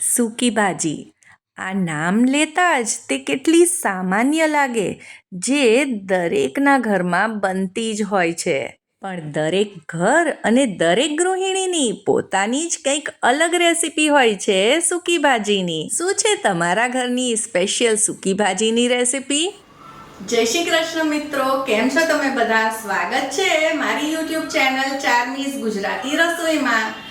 સૂકી ભાજી આ નામ લેતાં જ તે કેટલી સામાન્ય લાગે, જે દરેકના ઘરમાં બનતી જ હોય છે. પણ દરેક ઘર અને દરેક ગૃહિણીની પોતાની જ કંઈક અલગ રેસિપી હોય છે સૂકી ભાજીની શું છે તમારા ઘરની સ્પેશિયલ સૂકી ભાજીની રેસિપી? જય શ્રી કૃષ્ણ મિત્રો, કેમ છો તમે બધા? સ્વાગત છે મારી યુટ્યુબ ચેનલ ચાર ગુજરાતી રસોઈમાં.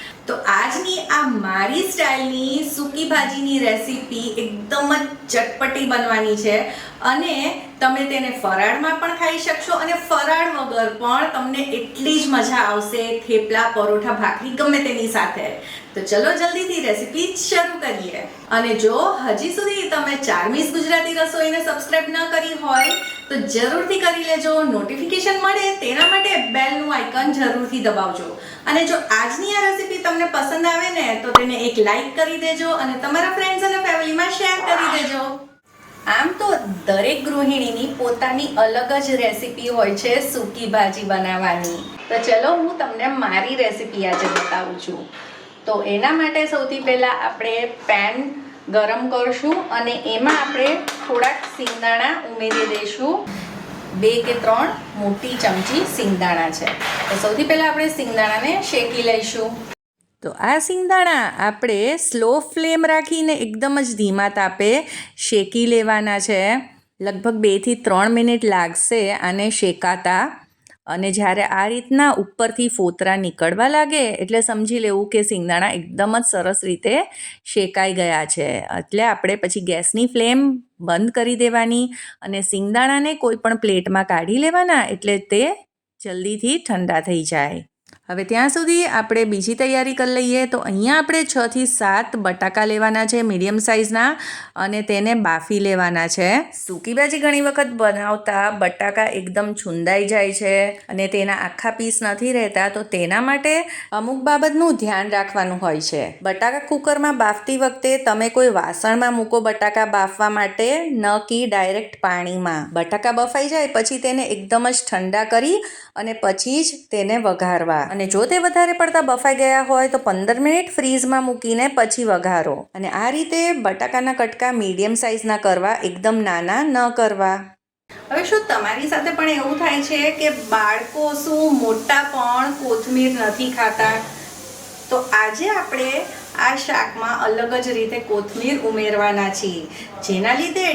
મારી સ્ટાઇલની સૂકી ભાજીની રેસીપી એકદમ જ ચટપટી બનવાની છે. અને તમે તેને ફરાળમાં પણ ખાઈ શકશો અને ફરાળ વગર પણ તમને એટલી જ મજા આવશે થેપલા, પરોઠા, ભાખરી ગમે તેની સાથે. તો ચલો જલ્દીથી રેસીપી શરૂ કરીએ. અને જો હજી સુધી તમે ચારમીસ ગુજરાતી રસોઈને સબસ્ક્રાઇબ ન કરી હોય, તો જરૂરથી કરી લેજો. નોટિફિકેશન મળે તેના માટે બેલનું આઇકન જરૂરથી દબાવજો. અને જો આજની આ રેસીપી તમને પસંદ આવે ને, તો તેને એક લાઈક કરી દેજો અને તમારા ફ્રેન્ડ્સ અને ફેમિલીમાં શેર કરી દેજો. આમ તો દરેક ગૃહિણીની પોતાની અલગ જ રેસીપી હોય છે સૂકી ભાજી બનાવવાની. તો ચલો હું તમને મારી રેસીપી આજે બતાવું છું. તો એના માટે સૌથી પહેલાં આપણે પેન ગરમ કરશું અને એમાં આપણે થોડાક સિંગદાણા ઉમેરી દઈશું. બે કે ત્રણ મોટી ચમચી સિંગદાણા છે. તો સૌથી પહેલાં આપણે સિંગદાણાને શેકી લઈશું. તો આ સિંગદાણા આપણે સ્લો ફ્લેમ રાખીને એકદમ જ ધીમા તાપે શેકી લેવાના છે. લગભગ બેથી ત્રણ મિનિટ લાગશે આને શેકાતા. અને જ્યારે આ રીતના ઉપરથી ફોતરા નીકળવા લાગે, એટલે સમજી લેવું કે સિંગદાણા એકદમ જ સરસ રીતે શેકાઈ ગયા છે. એટલે આપણે પછી ગેસની ફ્લેમ બંધ કરી દેવાની અને સિંગદાણાને કોઈ પણ પ્લેટમાં કાઢી લેવાના, એટલે તે જલ્દીથી ઠંડા થઈ જાય. હવે ત્યાં સુધી આપણે બીજી તૈયારી કરી લઈએ તો અહીંયા આપણે છથી સાત બટાકા લેવાના છે મીડિયમ સાઇઝના અને તેને બાફી લેવાના છે. સૂકી ભાજી ઘણી વખત બનાવતા બટાકા એકદમ છુંદાઈ જાય છે અને તેના આખા પીસ નથી રહેતા તો તેના માટે અમુક બાબતનું ધ્યાન રાખવાનું હોય છે. બટાકા કુકરમાં બાફતી વખતે તમે કોઈ વાસણમાં મૂકો બટાકા બાફવા માટે ન કે ડાયરેક્ટ પાણીમાં. બટાકા બફાઈ જાય પછી તેને એકદમ જ ઠંડા કરી અને પછી જ તેને વઘારવા. અને જો તે વધારે પડતા બફાઈ ગયા હોય તો પંદર મિનિટ ફ્રીઝમાં મૂકીને પછી વઘારો. અને આ રીતે બટાકાના કટકા મીડિયમ સાઇઝના કરવા, એકદમ નાના ન કરવા. હવે શું તમારી સાથે પણ એવું થાય છે કે બાળકો શું મોટા પણ કોથમીર નથી ખાતા? તો આજે આપણે આ શાકમાં અલગ જ રીતે કોથમીર ઉમેરવાના છીએ. જેના લીધે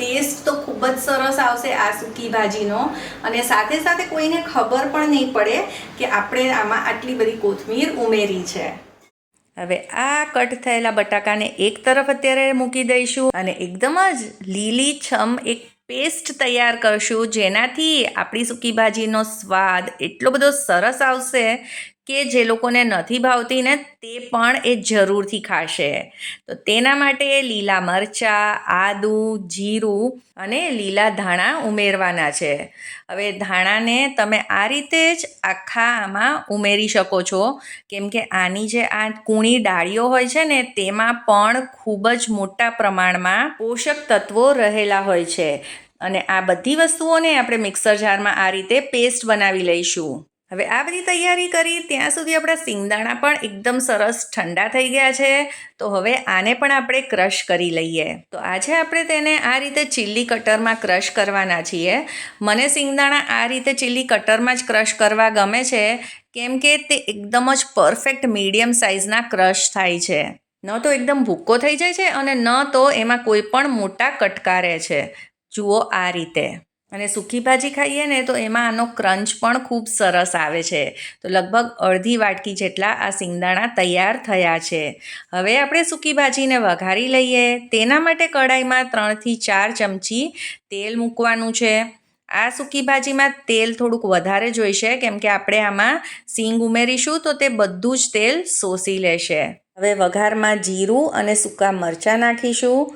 ટેસ્ટ તો ખૂબ જ સરસ આવશે આ સૂકી ભાજીનો. અને સાથે સાથે કોઈને ખબર પણ નહીં પડે કે આપણે આમાં આટલી બધી કોથમીર ઉમેરી છે. હવે આ કટ થયેલા બટાકાને એક તરફ અત્યારે મૂકી દઈશું અને એકદમ જ લીલી છમ એક પેસ્ટ તૈયાર કરશું જેનાથી આપણી સૂકી ભાજીનો સ્વાદ એટલો બધો સરસ આવશે કે જે લોકોને નથી ભાવતી ને તે પણ એ જરૂરથી ખાશે. તો તેના માટે લીલા મરચાં, આદું, જીરું અને લીલા ધાણા ઉમેરવાના છે. હવે ધાણાને તમે આ રીતે જ આખા આમાં ઉમેરી શકો છો. કેમ કે આની જે આ કૂણી ડાળીઓ હોય છે ને તેમાં પણ ખૂબ જ મોટા પ્રમાણમાં પોષક તત્વો રહેલા હોય છે. અને આ બધી વસ્તુઓને આપણે મિક્સર જારમાં આ રીતે પેસ્ટ બનાવી લઈશું. હવે આ બધી તૈયારી કરી ત્યાં સુધી આપણા સિંગદાણા પણ એકદમ સરસ ઠંડા થઈ ગયા છે. તો હવે આને પણ આપણે ક્રશ કરી લઈએ. તો આજે આપણે તેને આ રીતે ચીલી કટરમાં ક્રશ કરવાના છીએ. મને સિંગદાણા આ રીતે ચીલી કટરમાં જ ક્રશ કરવા ગમે છે, કેમ કે તે એકદમ જ પરફેક્ટ મીડિયમ સાઇઝના ક્રશ થાય છે. ન તો એકદમ ભૂક્કો થઈ જાય છે અને ન તો એમાં કોઈ પણ મોટા કટકારે છે. જુઓ આ રીતે. અને સૂકી ભાજી ખાઈએ ને તો એમાં આનો ક્રંચ પણ ખૂબ સરસ આવે છે. તો લગભગ અડધી વાટકી જેટલા આ સિંગદાણા તૈયાર થયા છે. હવે આપણે સૂકી ભાજીને વઘારી લઈએ. તેના માટે કડાઈમાં ત્રણથી ચાર ચમચી તેલ મૂકવાનું છે. આ સૂકી ભાજીમાં તેલ થોડુંક વધારે જોઈશે કેમ કે આપણે આમાં સિંગ ઉમેરીશું તો તે બધું જ તેલ શોષી લેશે. હવે વઘારમાં જીરું અને સૂકા મરચાં નાખીશું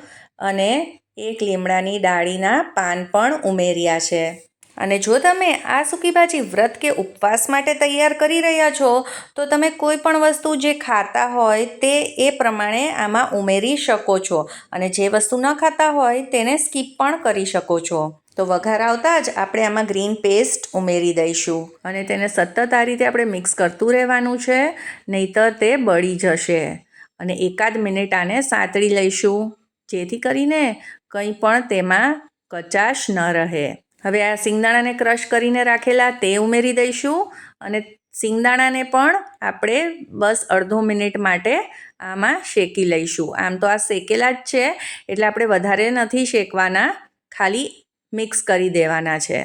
અને એક લીમડાની ડાળીના પાન પણ ઉમેર્યા છે. અને જો તમે આ સૂકી ભાજી વ્રત કે ઉપવાસ માટે તૈયાર કરી રહ્યા છો, તો તમે કોઈ પણ વસ્તુ જે ખાતા હોય તે એ પ્રમાણે આમાં ઉમેરી શકો છો. અને જે વસ્તુ ન ખાતા હોય તેને સ્કીપ પણ કરી શકો છો. તો વઘાર આવતા જ આપણે આમાં ગ્રીન પેસ્ટ ઉમેરી દઈશું. અને તેને સતત આ રીતે આપણે મિક્સ કરતું રહેવાનું છે, નહીતર તે બળી જશે. અને એકાદ મિનિટ આને સાંતળી લઈશું. જેથી કરીને કંઈ પણ તેમાં કચાશ ન રહે. હવે આ સિંગદાણાને ક્રશ કરીને રાખેલા તે ઉમેરી દઈશું અને સિંગદાણાને પણ આપણે બસ અડધો મિનિટ માટે આમાં શેકી લઈશું. આમ તો આ શેકેલા જ છે, એટલે આપણે વધારે નથી શેકવાના, ખાલી મિક્સ કરી દેવાના છે.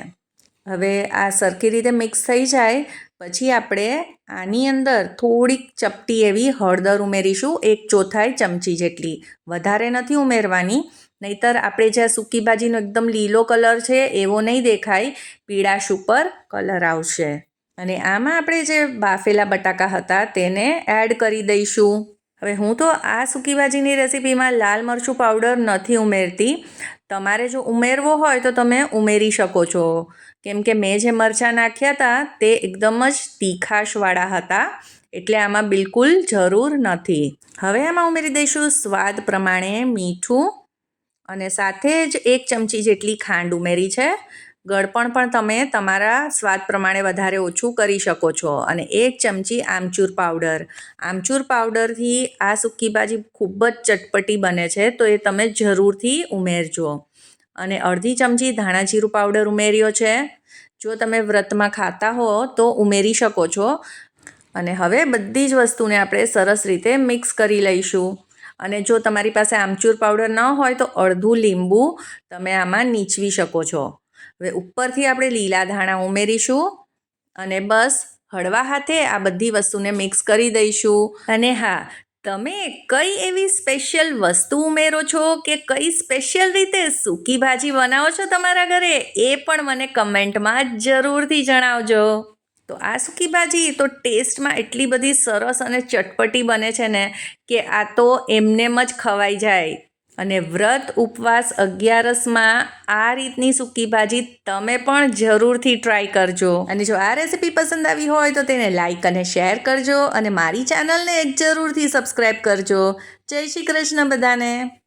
હવે આ સરખી રીતે મિક્સ થઈ જાય, પછી આપણે આની અંદર થોડીક ચપટી એવી હળદર ઉમેરીશું, એક ચોથાઈ ચમચી જેટલી. વધારે નથી ઉમેરવાની નહીતર આપણે જે આ સૂકી ભાજીનો એકદમ લીલો કલર છે, એવો નહીં દેખાય. પીળાશ ઉપર કલર આવશે. અને આમાં આપણે જે બાફેલા બટાકા હતા તેને એડ કરી દઈશું. હવે હું તો આ સૂકી ભાજીની રેસીપીમાં લાલ મરચું પાવડર નથી ઉમેરતી. તમારે જો ઉમેરવો હોય તો તમે ઉમેરી શકો છો. કેમ કે મેં જે મરચાં નાખ્યા હતા તે એકદમ જ તીખાશવાળા હતા. એટલે આમાં બિલકુલ જરૂર નથી. હવે આમાં ઉમેરી દઈશું સ્વાદ પ્રમાણે મીઠું. અને સાથે જ એક ચમચી જેટલી ખાંડ ઉમેરી છે. ગળપણ પણ તમે તમારા સ્વાદ પ્રમાણે વધારે ઓછું કરી શકો છો. અને એક ચમચી આમચૂર પાવડર. આમચૂર પાવડરથી આ સૂકી ભાજી ખૂબ જ ચટપટી બને છે, તો એ તમે જરૂરથી ઉમેરજો. અને અડધી ચમચી ધાણા જીરું પાવડર ઉમેર્યો છે. જો તમે વ્રતમાં ખાતા હો, તો ઉમેરી શકો છો. અને હવે બધી જ વસ્તુને આપણે સરસ રીતે મિક્સ કરી લઈશું. અને જો તમારી પાસે આમચૂર પાવડર ન હોય તો અડધું લીંબુ તમે આમાં નીચવી શકો છો. હવે ઉપરથી આપણે લીલા ધાણા ઉમેરીશું અને બસ હળવા હાથે આ બધી વસ્તુને મિક્સ કરી દઈશું. અને હા, તમે કઈ એવી સ્પેશિયલ વસ્તુ ઉમેરો છો કે કઈ સ્પેશિયલ રીતે સૂકી ભાજી બનાવો છો તમારા ઘરે? એ પણ મને કમેન્ટમાં જરૂરથી જણાવજો. તો આ સૂકી ભાજી તો ટેસ્ટમાં એટલી બધી સરસ અને ચટપટી બને છે ને કે આ તો એમનેમ જ ખવાઈ જાય. અને વ્રત ઉપવાસ અગિયારસમાં આ રીતની સૂકી ભાજી તમે પણ જરૂરથી ટ્રાય કરજો. અને જો આ રેસીપી પસંદ આવી હોય તો તેને લાઈક અને શેર કરજો અને મારી ચેનલને જરૂરથી સબસ્ક્રાઈબ કરજો. જય શ્રી કૃષ્ણ બધાને.